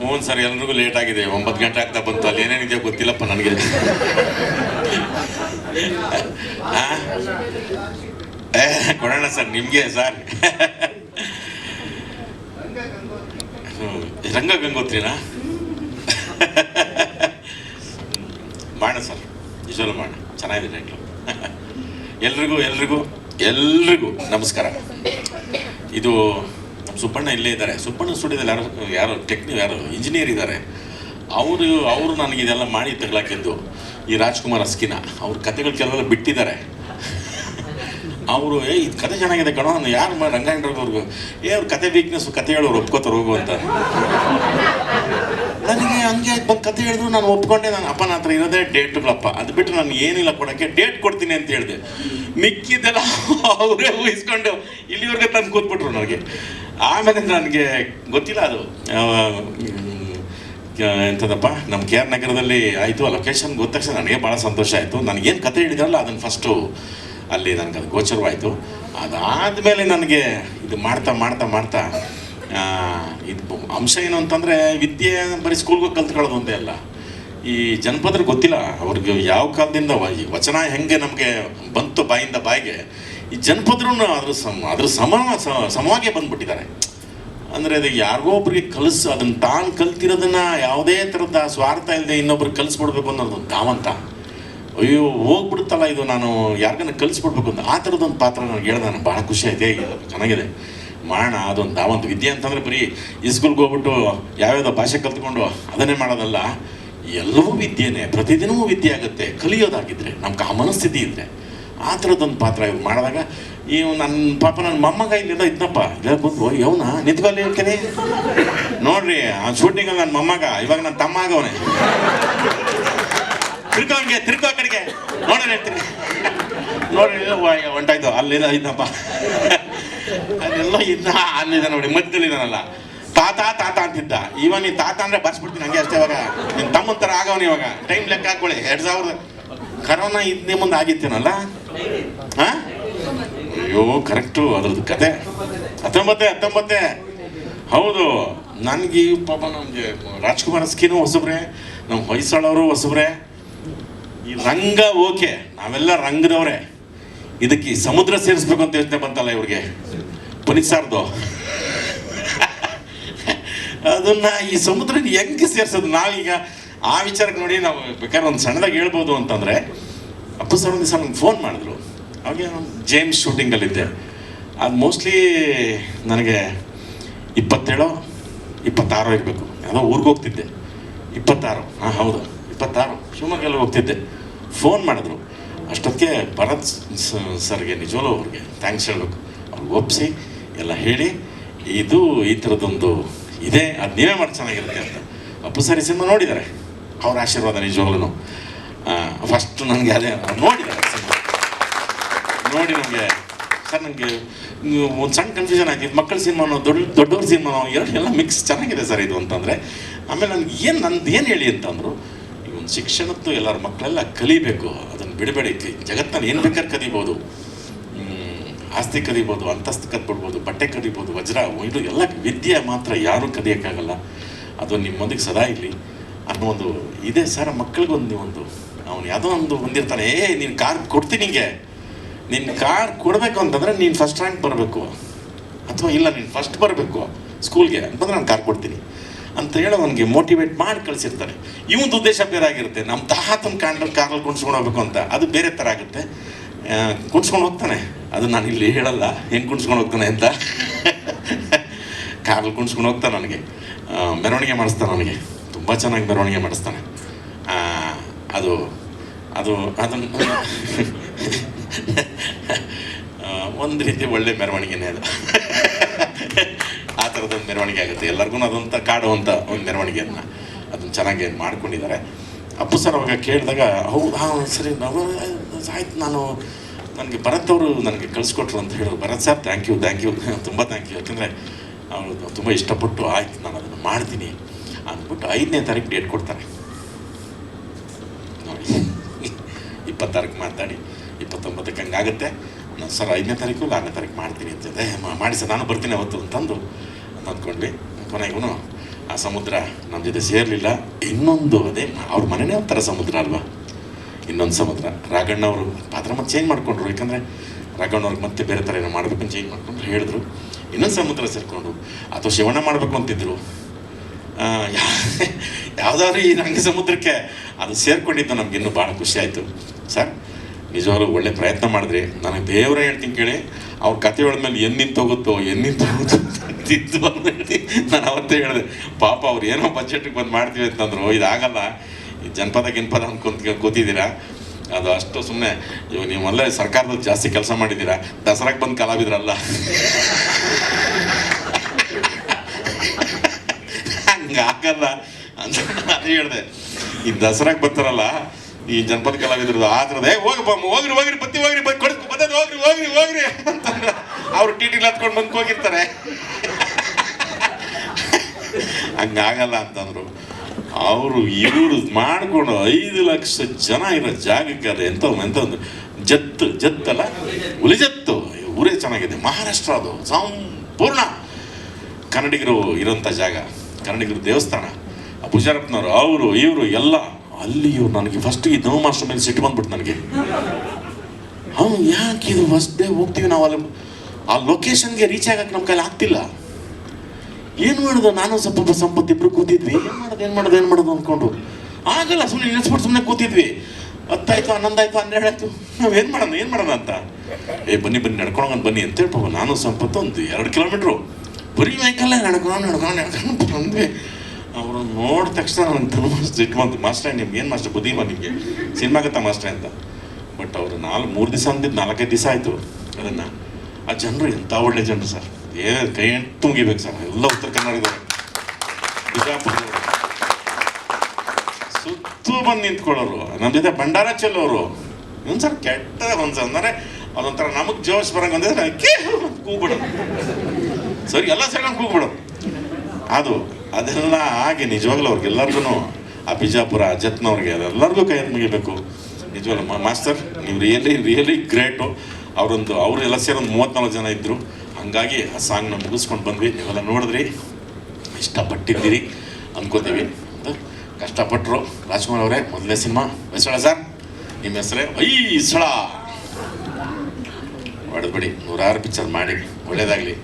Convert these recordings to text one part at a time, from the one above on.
ಹ್ಞೂ ಸರ್ ಎಲ್ರಿಗೂ ಲೇಟ್ ಆಗಿದೆ. ಒಂಬತ್ತು ಗಂಟೆ ಆಗ್ತಾ ಬಂತು. ಅಲ್ಲಿ ಏನೇನಿದೆಯೋ ಗೊತ್ತಿಲ್ಲಪ್ಪ ನನಗೆ. ಕೊಡೋಣ ಸರ್, ನಿಮಗೆ ಸರ್. ರಂಗ ಗಂಗೋತ್ರಿನಾ? ಮಾಡೋಣ ಸರ್ ನಿಜವಲ್ಲ ಮಾಡೋಣ ಚೆನ್ನಾಗಿದೆ ಎಲ್ರಿಗೂ ಎಲ್ರಿಗೂ ಎಲ್ರಿಗೂ ನಮಸ್ಕಾರ. ಇದು ಸುಬ್ಬಣ್ಣ ಇಲ್ಲೇ ಇದ್ದಾರೆ. ಸುಬ್ಬಣ್ಣ ಸ್ಟುಡಿಯೋದಲ್ಲಿ ಯಾರು ಯಾರು ಟೆಕ್ನಿ ಯಾರು ಇಂಜಿನಿಯರ್ ಇದ್ದಾರೆ. ಅವರು ಅವರು ನನಗೆ ಇದೆಲ್ಲ ಮಾಡಿ ತಗೊಳಕ್ಕಿದ್ದು ಈ ರಾಜ್ಕುಮಾರ್ ಅಸ್ಕಿನ ಅವ್ರ ಕತೆಗಳು ಕೆಲವೆಲ್ಲ ಬಿಟ್ಟಿದ್ದಾರೆ. ಅವರು, ಏ, ಇದು ಕತೆ ಚೆನ್ನಾಗಿದೆ ಕಣೋ, ನಾನು ಯಾರು ಮಾ ರಂಗಾಯಣವ್ರಿಗೂ ಏ, ಅವ್ರ ಕತೆ ವೀಕ್ನೆಸ್ ಕತೆ ಹೇಳೋರು ಒಪ್ಕೋತಾರೆ, ಹೋಗು ಅಂತ. ನನಗೆ ಹಂಗೆ ಬಂದು ಕತೆ ಹೇಳಿದ್ರು, ನಾನು ಒಪ್ಕೊಂಡೆ ನಾನು. ಅಪ್ಪನ ಹತ್ರ ಇರೋದೇ ಡೇಟ್ಗಳಪ್ಪ. ಅದು ಬಿಟ್ಟು ನಾನು ಏನಿಲ್ಲ ಕೊಡೋಕ್ಕೆ, ಡೇಟ್ ಕೊಡ್ತೀನಿ ಅಂತ ಹೇಳಿದೆ. ಮಿಕ್ಕಿದ್ದೆಲ್ಲ ಅವರೇ ಊಹಿಸ್ಕೊಂಡು ಇಲ್ಲಿವರೆಗೆ ತಂದು ಕೂತ್ಬಿಟ್ರು ನನಗೆ. ಆಮೇಲೆ ನನಗೆ ಗೊತ್ತಿಲ್ಲ ಅದು. ಎಂಥದಪ್ಪ ನಮ್ಮ ಕೆ ಆರ್ ನಗರದಲ್ಲಿ ಆಯಿತು, ಆ ಲೊಕೇಶನ್ ಗೊತ್ತ ನನಗೆ ಭಾಳ ಸಂತೋಷ ಆಯಿತು. ನನಗೇನು ಕತೆ ಹಿಡಿದಲ್ಲ ಅದನ್ನು ಫಸ್ಟು ಅಲ್ಲಿ ನನಗೆ ಅದು ಗೋಚರವಾಯಿತು. ಅದಾದಮೇಲೆ ನನಗೆ ಇದು ಮಾಡ್ತಾ ಮಾಡ್ತಾ ಮಾಡ್ತಾ ಇದು ಅಂಶ ಏನು ಅಂತಂದರೆ, ವಿದ್ಯೆ ಬರೀ ಸ್ಕೂಲ್ಗೆ ಕಲ್ತ್ಕೊಳ್ಳೋದು ಒಂದೇ ಅಲ್ಲ. ಈ ಜನಪದರು ಗೊತ್ತಿಲ್ಲ, ಅವ್ರಿಗೆ ಯಾವ ಕಾಲದಿಂದ ವಚನ ಹೆಂಗೆ ನಮಗೆ ಬಂತು ಬಾಯಿಂದ ಬಾಯಿಗೆ ಈ ಜನಪದರು ಅದ್ರ ಸಮ ಅದ್ರ ಸಮ ಸಮವಾಗಿ ಬಂದ್ಬಿಟ್ಟಿದ್ದಾರೆ. ಅಂದರೆ ಅದು ಯಾರಿಗೋ ಒಬ್ರಿಗೆ ಕಲಿಸ್ ಅದನ್ನು ತಾನು ಕಲ್ತಿರೋದನ್ನ ಯಾವುದೇ ಥರದ ಸ್ವಾರ್ಥ ಇಲ್ಲದೆ ಇನ್ನೊಬ್ರಿಗೆ ಕಲಿಸ್ಬಿಡ್ಬೇಕು ಅನ್ನೋದು ಧಾವಂತ. ಅಯ್ಯೋ ಹೋಗ್ಬಿಡುತ್ತಲ್ಲ ಇದು ನಾನು ಯಾರಿಗನ್ನ ಕಲಿಸ್ಬಿಡ್ಬೇಕು ಅಂತ. ಆ ಥರದೊಂದು ಪಾತ್ರ ನನಗೆ ಹೇಳ್ದೆ ನನಗೆ ಭಾಳ ಖುಷಿ ಆಯ್ತು. ಚೆನ್ನಾಗಿದೆ. ಮಾಡೋಣ ಅದೊಂದು ಧಾವಂತ ವಿದ್ಯೆ ಅಂತಂದರೆ ಬರೀ ಇಸ್ಕೂಲ್ಗೆ ಹೋಗ್ಬಿಟ್ಟು ಯಾವ್ಯಾವ ಭಾಷೆ ಕಲ್ತ್ಕೊಂಡು ಅದನ್ನೇ ಮಾಡೋದಲ್ಲ. ಎಲ್ಲವೂ ವಿದ್ಯೆನೇ. ಪ್ರತಿದಿನವೂ ವಿದ್ಯೆ ಆಗುತ್ತೆ. ಕಲಿಯೋದಾಗಿದ್ರೆ, ನಮ್ಗೆ ಆ ಮನಸ್ಥಿತಿ ಇದ್ದರೆ ಆ ಥರದ್ದೊಂದು ಪಾತ್ರ ಇವ್ರು ಮಾಡಿದಾಗ, ಇವ್ ನನ್ನ ಪಾಪ ನನ್ನ ಮೊಮ್ಮಗ ಇಲ್ಲಿಂದ ಇದ್ನಪ್ಪ. ಇಲ್ಲ ಬಂದು ಇವನ ನಿಂತ್ಕೊಳ್ಳಿ ಹೇಳ್ತೀನಿ ನೋಡ್ರಿ, ಆ ಶೂಟಿಂಗ್ ನನ್ನ ಮೊಮ್ಮಗ, ಇವಾಗ ನನ್ನ ತಮ್ಮ ಆಗವನೆ. ತಿರ್ಕೊಂಗೆ ತಿರ್ಕೋ ಕಡೆಗೆ. ನೋಡ್ರಿ, ಹೇಳ್ತೀನಿ. ನೋಡ್ರಿ ಹೊಂಟಾಯ್ತು. ಅಲ್ಲಿಂದ ಇದ್ದಪ್ಪ ಅಲ್ಲೆಲ್ಲ ಇದ್ದ ಅಲ್ಲಿದ ನೋಡಿ, ಮಧ್ಯದಲ್ಲಿದ್ದಾನಲ್ಲ. ತಾತ ತಾತ ಅಂತಿದ್ದ. ಇವ ನೀ ತಾತ ಅಂದ್ರೆ ಬರ್ಸ್ಬಿಡ್ತೀನಿ ಹಂಗೆ ಅಷ್ಟೇ ಇವಾಗ. ನಿನ್ನ ತಮ್ಮನ ಥರ ಆಗವನು ಇವಾಗ. ಟೈಮ್ ಲೆಕ್ಕ ಹಾಕೊಳ್ಳಿ ಎರಡು ಸಾವಿರದ, ಕರೋನಾ ಇದ್ದೇ ಮುಂದೆ ಆಗಿತ್ತೇನಲ್ಲ? ಹಾ? ಅಯ್ಯೋ ಕರೆಕ್ಟು ಅದ್ರದ್ದು ಕತೆ. ಹತ್ತೊಂಬತ್ತೆ ಹತ್ತೊಂಬತ್ತೆ. ಹೌದು, ನನಗೆ ಪಾಪ ನಮಗೆ ರಾಜ್ಕುಮಾರ್ ಸ್ಕೀನು ಹೊಸಬ್ರೆ ನಮ್ಮ ಹೊಯ್ಸಳವರು ಹೊಸಬ್ರೆ. ಈ ರಂಗ ಓಕೆ, ನಾವೆಲ್ಲ ರಂಗದವ್ರೆ. ಇದಕ್ಕೆ ಸಮುದ್ರ ಸೇರಿಸ್ಬೇಕು ಅಂತ ಯೋಚನೆ ಬಂತಲ್ಲ ಇವ್ರಿಗೆ. ಪುನೀತ್ ಅದನ್ನ ಈ ಸಮುದ್ರ ಹೆಂಗೆ ಸೇರ್ಸೋದು ನಾವೀಗ ಆ ವಿಚಾರಕ್ಕೆ ನೋಡಿ ನಾವು ಬೇಕಾದ್ರೆ ಒಂದು ಸಣ್ಣದಾಗಿ ಹೇಳ್ಬೋದು ಅಂತಂದ್ರೆ ಅಪ್ಪು ಸರ್ ಒಂದು ದಿವಸ ನಂಗೆ ಫೋನ್ ಮಾಡಿದ್ರು ಅವಾಗ ಜೇಮ್ಸ್ ಶೂಟಿಂಗಲ್ಲಿದ್ದೆ ಅದು ಮೋಸ್ಟ್ಲಿ ನನಗೆ ಇಪ್ಪತ್ತೇಳೋ, ಇಪ್ಪತ್ತಾರೋ ಇರಬೇಕು. ಯಾವುದೋ ಊರಿಗೆ ಹೋಗ್ತಿದ್ದೆ. ಇಪ್ಪತ್ತಾರು. ಹಾಂ, ಹೌದು. ಇಪ್ಪತ್ತಾರು. ಶಿವಮೊಗ್ಗಲ್ಲಿ ಹೋಗ್ತಿದ್ದೆ. ಫೋನ್ ಮಾಡಿದ್ರು. ಅಷ್ಟೊತ್ತಿಗೆ ಭರತ್ ಸರ್ಗೆ ನಿಜವಲ್ಲೂ ಅವ್ರಿಗೆ ಥ್ಯಾಂಕ್ಸ್ ಹೇಳಬೇಕು. ಅವ್ರಿಗೆ ಒಪ್ಪಿಸಿ ಎಲ್ಲ ಹೇಳಿ, ಇದು ಈ ಥರದೊಂದು ಇದೆ, ಅದು ನೀವೇ ಮಾಡಿ ಚೆನ್ನಾಗಿರುತ್ತೆ ಅಂತ. ಅಪ್ಪು ಸರಿ ಸಿನಿಮಾ ನೋಡಿದ್ದಾರೆ ಅವ್ರ ಆಶೀರ್ವಾದ ನಿಜವಾಗ್ಲೂ ಫಸ್ಟ್ ನನಗೆ ಅದೇ ನೋಡಿ ನೋಡಿ ನನಗೆ. ಸರ್, ನನಗೆ ಒಂದು ಸಣ್ಣ ಕನ್ಫ್ಯೂಷನ್ ಆಗಿದೆ ಮಕ್ಕಳ ಸಿನಿಮಾನೋ ದೊಡ್ಡ, ದೊಡ್ಡವ್ರ ಸಿನಿಮಾನೋ ಎರಡು ಎಲ್ಲ ಮಿಕ್ಸ್ ಚೆನ್ನಾಗಿದೆ ಸರ್ ಇದು ಅಂತಂದರೆ. ಆಮೇಲೆ ನನಗೆ ಏನು, ನಂದು ಏನು ಹೇಳಿ ಅಂತಂದರು, ಈ ಒಂದು ಶಿಕ್ಷಣದ್ದು ಎಲ್ಲರ ಮಕ್ಕಳೆಲ್ಲ ಕಲಿಬೇಕು. ಅದನ್ನು ಬಿಡಬೇಡಿ. ಜಗತ್ತಲ್ಲಿ ಏನು ಬೇಕಾದ್ರೆ ಕಲಿಬೋದು. ಆಸ್ತಿ ಕಲಿಬೋದು, ಅಂತಸ್ತು ಕದ್ಬಿಡ್ಬೋದು ಬಟ್ಟೆ ಕಲಿಬೋದು, ವಜ್ರ ಇದು ಎಲ್ಲ ವಿದ್ಯೆ ಮಾತ್ರ ಯಾರೂ ಕಲಿಯೋಕ್ಕಾಗಲ್ಲ. ಅದು ನಿಮ್ಮೊಂದಿಗೆ ಸದಾ ಇರಲಿ ಅನ್ನೋ ಒಂದು ಇದೆ ಸರ್ ಮಕ್ಕಳಿಗೊಂದು, ಒಂದು ಅವನು ಯಾವುದೋ ಒಂದು ಹೊಂದಿರ್ತಾನೆ, ಏ, ನೀನು ಕಾರ್ ಕೊಡ್ತೀನಿ ನಿಂಗೆ. ನಿನ್ನ ಕಾರ್ ಕೊಡಬೇಕು ಅಂತಂದರೆ ನೀನು ಫಸ್ಟ್ ರ್ಯಾಂಕ್ ಬರಬೇಕು. ಅಥವಾ ಇಲ್ಲ, ನೀನು ಫಸ್ಟ್ ಬರಬೇಕು ಸ್ಕೂಲ್ಗೆ ಅಂತಂದ್ರೆ ನಾನು ಕಾರ್ ಕೊಡ್ತೀನಿ. ಅಂತ ಹೇಳಿ ಅವನಿಗೆ ಮೋಟಿವೇಟ್ ಮಾಡಿ ಕಳಿಸಿರ್ತಾರೆ. ಇವನ್ ಉದ್ದೇಶ ಬೇರೆ ಆಗಿರುತ್ತೆ. ನಮ್ಮ ತಾತನ ಕಾಂಡ ಕಾರಲ್ಲಿ ಕುಣಿಸ್ಕೊಂಡು ಹೋಗ್ಬೇಕು ಅಂತ. ಅದು ಬೇರೆ ಥರ ಆಗುತ್ತೆ. ಕುಣಿಸ್ಕೊಂಡು ಹೋಗ್ತಾನೆ. ಅದು ನಾನು ಇಲ್ಲಿ ಹೇಳಲ್ಲ. ಹೆಂಗೆ ಕುಣಿಸ್ಕೊಂಡು ಹೋಗ್ತಾನೆ ಅಂತ. ಕಾರಲ್ಲಿ ಕುಣಿಸ್ಕೊಂಡು ಹೋಗ್ತಾನೆ ನನಗೆ ಮೆರವಣಿಗೆ ಮಾಡಿಸ್ತಾನೆ ನನಗೆ ತುಂಬ ಚೆನ್ನಾಗಿ ಮೆರವಣಿಗೆ ಮಾಡಿಸ್ತಾನೆ. ಅದು ಅದು, ಅದನ್ನು ಒಂದು ರೀತಿ ಒಳ್ಳೆ ಮೆರವಣಿಗೆನೇ ಅದು. ಆ ಥರದೊಂದು ಮೆರವಣಿಗೆ ಆಗುತ್ತೆ. ಎಲ್ಲರಿಗೂ ಅದೊಂಥ ಕಾಡುವಂಥ ಒಂದು ಮೆರವಣಿಗೆಯನ್ನು ಅದನ್ನು ಚೆನ್ನಾಗಿ ಮಾಡ್ಕೊಂಡಿದ್ದಾರೆ. ಅಪ್ಪು ಸರ್ ಅವಾಗ ಕೇಳಿದಾಗ ಹೌದು ಹಾಂ, ಸರಿ ಆಯ್ತು, ನಾನು ನನಗೆ ಭರತ್ ಅವರು ನನಗೆ ಕಳಿಸ್ಕೊಟ್ರು ಅಂತ ಹೇಳಿದ್ರು Bharat sir thank you thank you ತುಂಬ ಥ್ಯಾಂಕ್ ಯು ಯಾಕಂದರೆ ಅವರು ತುಂಬ ಇಷ್ಟಪಟ್ಟು, ಆಯ್ತು, ನಾನು ಅದನ್ನು ಮಾಡ್ತೀನಿ ಅಂದ್ಬಿಟ್ಟು ಐದನೇ ತಾರೀಕು ಡೇಟ್ ಕೊಡ್ತಾರೆ ನೋಡಿ ಇಪ್ಪತ್ತಾರಕ್ಕೆ ಮಾತಾಡಿ. ಇಪ್ಪತ್ತೊಂಬತ್ತಕ್ಕೆ ಹಂಗಾಗುತ್ತೆ. ನಾನು ಸರ್ ಐದನೇ ತಾರೀಕು ಇಲ್ಲ ಆರನೇ ತಾರೀಕು ಮಾಡ್ತೀನಿ ಅಂತ ಏ, ಮಾಡಿ ಸರ್ ನಾನು ಬರ್ತೀನಿ ಅವತ್ತು ಅಂತಂದು ಅಂತ ಅಂದ್ಕೊಂಡ್ವಿ. ಕೊನೆಗೂ ಆ ಸಮುದ್ರ ನಮ್ಮ ಜೊತೆ ಸೇರಲಿಲ್ಲ. ಇನ್ನೊಂದು ಅದೇ ಅವ್ರ ಮನೆನೇ ಒಂಥರ ಸಮುದ್ರ ಅಲ್ವಾ? ಇನ್ನೊಂದು ಸಮುದ್ರ. ರಾಘಣ್ಣ ಅವರು ಪಾತ್ರ ಮತ್ತೆ ಚೇಂಜ್ ಮಾಡ್ಕೊಂಡ್ರು. ಯಾಕಂದರೆ ರಾಘಣ್ಣವ್ರಿಗೆ ಮತ್ತೆ ಬೇರೆ ಥರ ಏನೋ ಮಾಡಬೇಕು ಚೇಂಜ್ ಮಾಡ್ಕೊಂಡ್ರು. ಹೇಳಿದ್ರು. ಇನ್ನೊಂದು ಸಮುದ್ರ ಸೇರಿಕೊಂಡು ಅಥವಾ ಶಿವಣ್ಣ ಮಾಡಬೇಕು ಅಂತಿದ್ರು. ಯಾವ್ದಾದ್ರು ಈ ರಂಗ ಸಮುದ್ರಕ್ಕೆ ಅದು ಸೇರ್ಕೊಂಡಿದ್ದು ನಮ್ಗೆ ಇನ್ನೂ ಭಾಳ ಖುಷಿ ಆಯಿತು. ಸರ್, ನಿಜವಾಗ್ಲೂ ಒಳ್ಳೆ ಪ್ರಯತ್ನ ಮಾಡಿದ್ರಿ. ನನಗೆ ದೇವರೇ ಹೇಳ್ತೀನಿ ಕೇಳಿ, ಅವ್ರ ಕತೆ ಹೇಳಿದ್ಮೇಲೆ ಎಲ್ಲಿ ನಿಂತು ಹೋಗುತ್ತೋ ಎಲ್ಲಿ ನಿಂತೋಗುತ್ತೋ ಹೋಗುತ್ತೋ ಅಂತ ಅಂದ್ಬಿಟ್ಟು ನಾನು ಅವತ್ತೇ ಹೇಳಿದೆ. ಪಾಪ ಅವ್ರು ಏನೋ ಬಜೆಟ್ಗೆ ಬಂದು ಮಾಡ್ತೀವಿ ಅಂತಂದ್ರು, ಇದಾಗಲ್ಲ. ಈ ಜನಪದ, ಗಿನ್ಪದ ಅನ್ಕೊಂತ ಕೂತಿದ್ದೀರಾ? ಅದು ಅಷ್ಟು ಸುಮ್ಮನೆ ಇವಾಗ ಅಲ್ಲೇ ಸರ್ಕಾರದಲ್ಲಿ ಜಾಸ್ತಿ ಕೆಲಸ ಮಾಡಿದ್ದೀರಾ? ದಸರಾಗೆ ಬಂದು ಕಲಾವಿದ್ರಲ್ಲ. ಹಂಗಾಗಲ್ಲ ಅಂತ ನಾನು ಹೇಳಿದೆ. ಈ ದಸರಾಗೆ ಬರ್ತಾರಲ್ಲ, ಈ ಜನಪದ ಕಲಾವಿದ್ರದ್ದು ಆದ್ರದೇ ಹೋಗಪ್ಪ ಹೋಗ್ರಿ ಹೋಗ್ರಿ ಬತ್ತಿ, ಹೋಗ್ರಿ ಬಂದು ಕೊಡ್ತು ಹೋಗಿ ಹೋಗ್ರಿ ಹೋಗ್ರಿ ಹೋಗ್ರಿ ಅಂತ ಅವ್ರು ಟಿ ಟಿಲಿ ಹತ್ಕೊಂಡು ಬಂದು ಹೋಗಿರ್ತಾರೆ ಹಂಗಾಗಲ್ಲ ಅಂತಂದ್ರು. ಅವರು ಇವರು ಮಾಡಿಕೊಂಡು ಐದು ಲಕ್ಷ ಜನ ಇರೋ ಜಾಗಕ್ಕೆ ಅದು ಎಂತ ಎಂತ ಒಂದು ಜತ್ತು, ಜತ್ತಲ್ಲ, ಹುಲಿ ಜತ್ತು. ಊರೇ ಚೆನ್ನಾಗಿದೆ. ಮಹಾರಾಷ್ಟ್ರ ಅದು ಸಂಪೂರ್ಣ ಕನ್ನಡಿಗರು ಇರೋಂಥ ಜಾಗ. ಕನ್ನಡಿಗರು ದೇವಸ್ಥಾನ. ಆ ಪೂಜಾರಪ್ಪನವರು ಅವರು, ಇವರು ಎಲ್ಲ, ಅಲ್ಲಿಯೂ ನನಗೆ ಫಸ್ಟ್ ಈ ಧನು ಮಾಸ್ಟರ್ ಮೇಲೆ ಸಿಟ್ಟು ಬಂದ್ಬಿಟ್ಟು ನನಗೆ. ಅವ್ನು ಯಾಕೆ ಇದು ಫಸ್ಟ್ ಡೇ ಹೋಗ್ತೀವಿ ನಾವು ಅಲ್ಲಿ? ಆ ಲೊಕೇಶನ್ಗೆ ರೀಚ್ ಆಗಕ್ಕೆ ನಮ್ಮ ಕೈಲಿ ಆಗ್ತಿಲ್ಲ. ಏನು ಮಾಡೋದು? ನಾನು ಸ್ವಲ್ಪ ಸಂಪತ್ತು ಇಬ್ಬರು ಕೂತಿದ್ವಿ. ಏನು ಮಾಡೋದು ಏನು ಮಾಡೋದು ಏನು ಮಾಡೋದು ಅಂದ್ಕೊಂಡು ಆಗಲ್ಲ ಸುಮ್ಮನೆ ನಿಲ್ಲಿಸ್ಬಿಟ್ಟು ಸುಮ್ಮನೆ ಕೂತಿದ್ವಿ. ಹತ್ತಾಯ್ತು ಹನ್ನೊಂದಾಯ್ತು ಹನ್ನೆರಡು ಆಯ್ತು ನಾವು ಏನು ಮಾಡೋಣ ಏನು ಮಾಡೋಣ ಅಂತ? ಏ, ಬನ್ನಿ ಬನ್ನಿ ನಡ್ಕೊಂಡು ಬನ್ನಿ ಅಂತ ಹೇಳ್ಬೋದು ನಾನು ಸಂಪತ್ತು ಒಂದು ಎರಡು ಕಿಲೋಮೀಟ್ರು ಬರೀ ವೆಹಿಕಲ್ ನಡ್ಕೊಂಡು ನಡ್ಕೊಂಡು ನಡ್ಕೊಂಡು ಬಂದ್ವಿ. ಅವರು ನೋಡಿದ ತಕ್ಷಣ ನನ್ನ ತುಂಬ ಸಿಟ್ಟು ಬಂತು ಮಾಸ್ಟ್ರೇ, ನಿಮ್ಗೆ ಏನು ಮಾಸ್ಟರ್? ಬುದ್ಧಿ ಬಾ ನಿಮಗೆ? ಸಿನಿಮಾಗತ್ತ ಮಾಸ್ಟರ್ ಅಂತ. ಬಟ್ ಅವರು ನಾಲ್ಕು ಮೂರು ದಿವಸ ಅಂದಿದ್ದು ನಾಲ್ಕೈದು ದಿವಸ ಆಯಿತು ಅದನ್ನು. ಆ ಜನರು ಎಂಥ ಒಳ್ಳೆ ಜನರು ಸರ್. ಏ, ಕೈ ತುಂಗಿಬೇಕು ಸರ್. ಎಲ್ಲ ಉತ್ತರ ಕನ್ನಡದವರು ಬಿಜಾಪುರದವರು ಸುತ್ತು ಬಂದು ನಿಂತ್ಕೊಳ್ಳೋರು. ನಮ್ಮ ಜೊತೆ ಭಂಡಾರ ಚೆಲ್ಲೋರು. ಒಂದು ಸರ್ ಕೆಟ್ಟ ಒಂದು ಅಂದರೆ ಅದೊಂಥರ ನಮಗೆ ಜೋಶ್ ಬರಂಗೆ ಅಂದರೆ ಕೇ ಕೂಗ್ಬಿಡೋದು. ಸರಿ, ಎಲ್ಲ ಸೇರ್ಕೊಂಡು ಕೂಗ್ಬಿಡು ಅದು, ಅದೆಲ್ಲ ಹಾಗೆ ನಿಜವಾಗ್ಲೂ ಅವ್ರಿಗೆಲ್ಲರಿಗೂ ಆ ಬಿಜಾಪುರ ಜತ್ನವ್ರಿಗೆ, ಅದೆಲ್ಲರಿಗೂ ಕೈ ಮುಗಿಬೇಕು. ನಿಜವಾಗ್ಲೂ ಮಾಸ್ಟರ್, ನೀವು ರಿಯಲಿ ರಿಯಲಿ ಗ್ರೇಟು ಅವರೊಂದು, ಅವರು ಎಲ್ಲ ಸೇರಿ ಒಂದು ಮೂವತ್ನಾಲ್ಕು ಜನ ಇದ್ದರು ಹಂಗಾಗಿ ಆ ಸಾಂಗ್ನ ಮುಗಿಸ್ಕೊಂಡು ಬಂದ್ವಿ. ನೀವೆಲ್ಲ ನೋಡಿದ್ರಿ. ಇಷ್ಟಪಟ್ಟಿದ್ದೀರಿ ಅಂದ್ಕೋತೀವಿ ಕಷ್ಟಪಟ್ಟರು ರಾಜ್ಕುಮಾರ್ ಅವರೇ, ಮೊದಲನೇ ಸಿನಿಮಾ ಹೆಸಳ ಸರ್. ನಿಮ್ಮ ಹೆಸರೇ? ಹೊಯ್ಸಳ. ಹೊಡೆದ್ಬಿಡಿ. ನೂರಾರು ಪಿಕ್ಚರ್ ಮಾಡಿ. ಒಳ್ಳೇದಾಗಲಿ.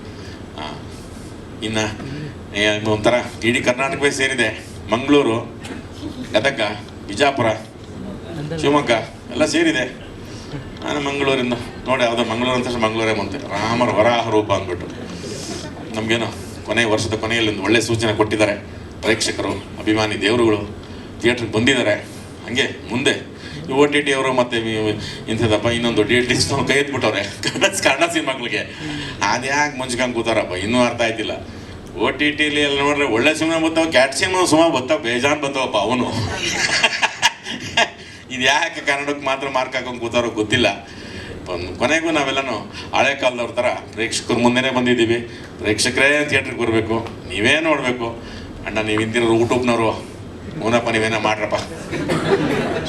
ಇನ್ನು ಒಂಥರ ಇಡೀ ಕರ್ನಾಟಕವೇ ಸೇರಿದೆ. ಮಂಗಳೂರು ಗದಗ ಬಿಜಾಪುರ ಶಿವಮೊಗ್ಗ ಎಲ್ಲ ಸೇರಿದೆ. ನಾನು ಮಂಗಳೂರಿಂದ ನೋಡಿ ಯಾವುದೋ ಮಂಗಳೂರು ಅಂತ ಮಂಗಳೂರೇ ಬಂತೆ. ರಾಮರ ವರಾಹ ರೂಪ ಅಂದ್ಬಿಟ್ಟು. ನಮಗೇನು ಕೊನೆ ವರ್ಷದ ಕೊನೆಯಲ್ಲಿ ಒಂದು ಒಳ್ಳೆ ಸೂಚನೆ ಕೊಟ್ಟಿದ್ದಾರೆ. ಪ್ರೇಕ್ಷಕರು ಅಭಿಮಾನಿ ದೇವರುಗಳು ಥಿಯೇಟ್ರಿಗೆ ಬಂದಿದ್ದಾರೆ. ಹಾಗೆ ಮುಂದೆ ಓ ಟಿ ಟಿ ಅವರು ಮತ್ತೆ ಇಂಥದಪ್ಪ ಇನ್ನೊಂದು ಡಿ ಟಿ ಕೈ ಎತ್ಬಿಟ್ಟವ್ರೆ ಕನ್ನಡ ಕನ್ನಡ ಸಿನಿಮಾಗಳಿಗೆ. ಅದ್ಯಾಕೆ ಮುಂಚ್ಕೊಂಡು ಕೂತಾರಪ್ಪ, ಇನ್ನೂ ಅರ್ಥ ಆಯ್ತಿಲ್ಲ. ಓ ಟಿ ಟಿಲಿ ಎಲ್ಲ ನೋಡ್ರೆ ಒಳ್ಳೆ ಸಿನಿಮಾ ಬರ್ತಾವ ಕ್ಯಾಟ್ ಸಿನಿಮಾ ಸುಮಾರು ಬರ್ತಾವ ಬೇಜಾನ್ ಬರ್ತಾವಪ್ಪ ಅವನು. ಇದು ಯಾಕೆ ಕನ್ನಡಕ್ಕೆ ಮಾತ್ರ ಮಾರ್ಕ್ ಹಾಕೊಂಡು ಕೂತಾರೋ ಗೊತ್ತಿಲ್ಲ. ಕೊನೆಗೂ ನಾವೆಲ್ಲನೂ ಹಳೆ ಕಾಲದವ್ರ ಥರ ಪ್ರೇಕ್ಷಕರ ಮುಂದೆನೇ ಬಂದಿದ್ದೀವಿ. ಪ್ರೇಕ್ಷಕರೇ ಥಿಯೇಟ್ರಿಗೆ ಬರಬೇಕು. ನೀವೇ ನೋಡಬೇಕು. ಅಣ್ಣ ನೀವು ಹಿಂದಿರೋ ಯೂಟ್ಯೂಬ್ನವರು ಮೂನಪ್ಪ ನೀವೇನೋ ಮಾಡ್ರಪ್ಪ.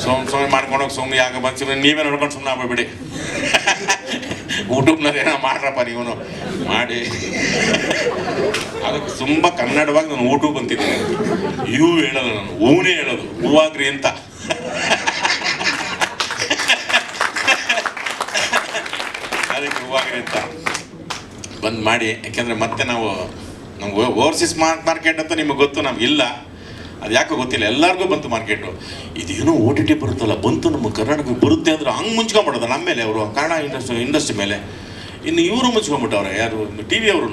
ಸೋಮ್ ಸೋಮ್ ಮಾಡ್ಕೊಂಡೋಗಿ ಸುಮ್ಮನೆ ಯಾಕೆ ಬಂದು ಸುಮ್ಮನೆ ನೀವೇ ನೋಡ್ಕೊಂಡು ಸುಮ್ಮನೆ ಆಗ್ಬಿಡಿ ಯೂಟ್ಯೂಬ್ನಲ್ಲಿ ಏನೋ ಮಾಡ್ರಪ್ಪ ನೀವು ಮಾಡಿ. ಅದಕ್ಕೆ ತುಂಬ ಕನ್ನಡವಾಗಿ ನಾನು ಊಟು ಬಂತಿದ್ದೀನಿ ಇವು ಹೇಳೋದು ನಾನು ಹೂನೇ ಹೇಳೋದು, ಹೂವಾಗ್ರಿ ಅಂತ. ಅದಕ್ಕೆ ಹೂವಾಗ್ರಿ ಅಂತ. ಬಂದು ಮಾಡಿ, ಯಾಕೆಂದ್ರೆ ಮತ್ತೆ ನಾವು, ನಮ್ಗೆ ಓವರ್ಸೀಸ್ ಮಾರ್ಕೆಟ್ ಅಂತ ನಿಮಗೆ ಗೊತ್ತು, ನಮ್ಗೆ ಇಲ್ಲ. ಅದು ಯಾಕೋ ಗೊತ್ತಿಲ್ಲ, ಎಲ್ಲರಿಗೂ ಬಂತು ಮಾರ್ಕೆಟು ಇದೇನೋ ಓ ಟಿ ಟಿ ಬರುತ್ತಲ್ಲ, ಬಂತು ನಮ್ಮ ಕರ್ನಾಟಕಕ್ಕೆ ಬರುತ್ತೆ ಅಂದ್ರೆ ಹಂಗೆ ಮುಂಚ್ಕೊಂಬಿಡೋದು ನಮ್ಮ ಮೇಲೆ ಅವರು, ಕನ್ನಡ ಇಂಡಸ್ಟ್ರಿ ಇಂಡಸ್ಟ್ರಿ ಮೇಲೆ. ಇನ್ನು ಇವರು ಮುಚ್ಕೊಂಬಿಟ್ಟವ್ರೆ, ಯಾರು ಟಿ ವಿ ಅವ್ರು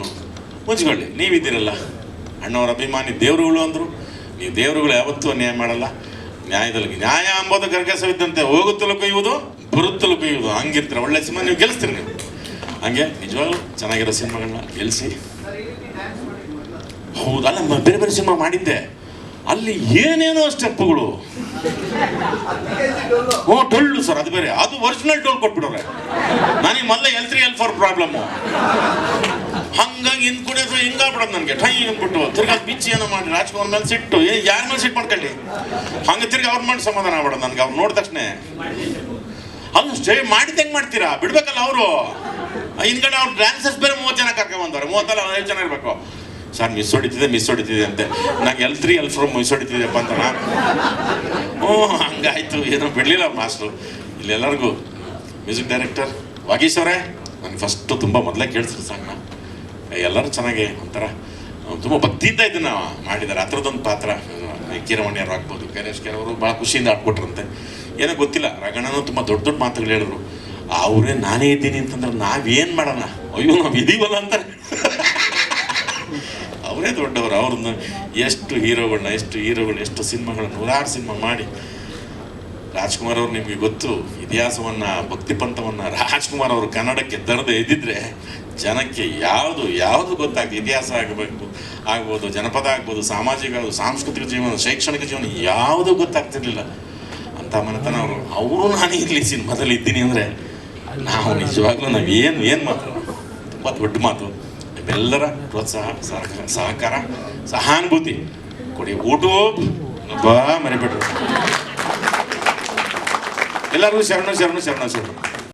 ಮುಂಚ್ಕೊಳ್ಳಿ, ನೀವಿದ್ದೀರಲ್ಲ. ಅಣ್ಣವ್ರ ಅಭಿಮಾನಿ ದೇವರುಗಳು ಅಂದರು. ನೀವು ದೇವರುಗಳು ಯಾವತ್ತೂ ಅನ್ಯಾಯ ಮಾಡಲ್ಲ. ನ್ಯಾಯದಲ್ಲಿ ನ್ಯಾಯ ಅಂಬೋದು ಕರ್ಕಸವಿದ್ದಂತೆ ಹೋಗುತ್ತಲೂ ಕೊಯ್ಯುವುದು ಬರುತ್ತಲೂ ಕೊಯ್ಯುವುದು ಹಂಗಿರ್ತಾರೆ, ಒಳ್ಳೆ ಸಿನಿಮಾ ನೀವು ಗೆಲ್ಲಿಸ್ತೀರಿ ನೀವು. ಹಂಗೆ, ನಿಜವಾಗ್ಲೂ ಚೆನ್ನಾಗಿರೋ ಸಿನಿಮಾಗಳನ್ನ ಗೆಲ್ಲಿಸಿ ಹೌದಲ್ಲ ಬೇರೆ ಬೇರೆ ಸಿನಿಮಾ ಮಾಡಿದ್ದೆ. ಅಲ್ಲಿ ಏನೇನೋ ಸ್ಟೆಪ್ಗಳು ಓ, ಡೊಳ್ಳು ಸರ್, ಅದು ಬೇರೆ. ಅದು ಒರಿಜಿನಲ್ ಟೋಲ್ ಕೊಟ್ಬಿಡೋರೆ. ನನಗೆ ಮೊದಲೇ L three L four problem ಹಂಗಾಗಿ ಹಿಂದ್ ಕುಡಿಯೋದು ಹಿಂಗಾಗ್ಬಿಡೋದು ನನಗೆ. ಟೈ ಅಂದ್ಬಿಟ್ಟು. ತಿರ್ಗಾ ಬಿಚ್ಚಿ ಏನೋ ಮಾಡಿ, ರಾಜ್ಕುಮಾರ್ ಮೇಲೆ ಸಿಟ್ಟು. ಏ, ಯಾರ ಮೇಲೆ ಸಿಟ್ಟು ಮಾಡ್ಕೊಳ್ಳಿ? ಹಂಗೆ ತಿರ್ಗಿ ಅವ್ರ ಮಾಡಿ ಸಮಾಧಾನ ಆಗ್ಬಿಡೋದು ನನಗೆ, ಅವ್ರು ನೋಡಿದ ತಕ್ಷಣ. ಅಲ್ಲ, ಸ್ಟೇ ಮಾಡಿದ್ದು ಹೆಂಗೆ ಮಾಡ್ತೀರಾ? ಬಿಡ್ಬೇಕಲ್ಲ ಅವರು. ಹಿಂದ್ಗಡೆ ಅವ್ರು ಡ್ಯಾನ್ಸರ್ಸ್ ಬೇರೆ ಮೂವತ್ತು ಜನ ಕರ್ಕೊಂಡ್ ಬಂದವ್ರೆ. ಮೂವತ್ತಲ್ಲ ಐದು ಜನ ಇರಬೇಕು. ಸರ್ ಮಿಸ್ ಹೊಡಿತಿದೆ ಮಿಸ್ ಹೊಡಿತಿದೆ ಅಂತೆ. ನಂಗೆ L three L from miss ಹೊಡಿತಿದ್ದೆಪ್ಪ ಅಂತ ಹ್ಞೂ, ಹಂಗಾಯ್ತು. ಏನೋ ಬಿಡಲಿಲ್ಲ ಮಾಸ್ಟ್ರು. ಇಲ್ಲೆಲ್ಲರಿಗೂ. ಮ್ಯೂಸಿಕ್ ಡೈರೆಕ್ಟರ್ ವಾಗೀಶ್ ಅವರೇ, ನನಗೆ ಫಸ್ಟು ತುಂಬ ಮೊದಲೇ ಕೇಳಿಸ್ರು ಸಾಂಗ್ನ. ಎಲ್ಲರೂ ಚೆನ್ನಾಗಿ ಒಂಥರ ತುಂಬ ಭಕ್ತಿಯಿಂದ ಇದನ್ನು ಮಾಡಿದ್ದಾರೆ. ಆ ಥರದ್ದೊಂದು ಪಾತ್ರ ಕೀರವಾಣಿಯವರು ಆಗ್ಬೋದು ಕೆರ್ ಅವರು ಭಾಳ ಖುಷಿಯಿಂದ ಆಡ್ಕೊಟ್ರಂತೆ ಏನೋ ಗೊತ್ತಿಲ್ಲ ರಗಣನು ತುಂಬ ದೊಡ್ಡ ದೊಡ್ಡ ಮಾತುಗಳು ಹೇಳಿದ್ರು. ಅವರೇ ನಾನೇ ಇದ್ದೀನಿ ಅಂತಂದ್ರೆ ನಾವೇನು ಮಾಡೋಣ ಅಯ್ಯೋ, ನಾವು ಇದೀವಲ್ಲ ಅಂತಾರೆ. ಅವರೇ ದೊಡ್ಡವರು. ಅವ್ರನ್ನ ಎಷ್ಟು ಹೀರೋಗಳನ್ನ, ಎಷ್ಟು ಹೀರೋಗಳು, ಎಷ್ಟು ಸಿನಿಮಾಗಳು ನೂರಾರು ಸಿನಿಮಾ ಮಾಡಿ. ರಾಜ್ಕುಮಾರ್ ಅವ್ರು ನಿಮಗೆ ಗೊತ್ತು, ಇತಿಹಾಸವನ್ನು ಭಕ್ತಿ ಪಂಥವನ್ನು ರಾಜ್ಕುಮಾರ್ ಅವರು ಕನ್ನಡಕ್ಕೆ ತರದೆ ಇದ್ದಿದ್ರೆ ಜನಕ್ಕೆ ಯಾವುದು ಯಾವುದು ಗೊತ್ತಾಗ್ತದೆ ಇತಿಹಾಸ ಆಗಬೇಕು, ಆಗ್ಬೋದು, ಜನಪದ ಆಗ್ಬೋದು, ಸಾಮಾಜಿಕ ಸಾಂಸ್ಕೃತಿಕ ಜೀವನ, ಶೈಕ್ಷಣಿಕ ಜೀವನ, ಯಾವುದು ಗೊತ್ತಾಗ್ತಿರ್ಲಿಲ್ಲ. ಅಂತ ಮನೆತನ ಅವರು. ಅವರು ನಾನು ಇರಲಿ ಸಿನಿಮಾದಲ್ಲಿ ಇದ್ದೀನಿ ಅಂದರೆ ನಾವು ನಿಜವಾಗ್ಲೂ ನಾವು ಏನು ಏನು ಮಾತು? ತುಂಬ ದೊಡ್ಡ ಮಾತು. ನಿಮ್ಮೆಲ್ಲರ ಪ್ರೋತ್ಸಾಹ ಸಹಕಾರ ಸಹಕಾರ ಸಹಾನುಭೂತಿ. ಕೊಡಿ ಊಟ ಬಾ ಮರಿಬೇಡ್ರಿ ಎಲ್ಲರಿಗೂ ಶರಣು ಶರಣು ಶರಣ ಶರಣ.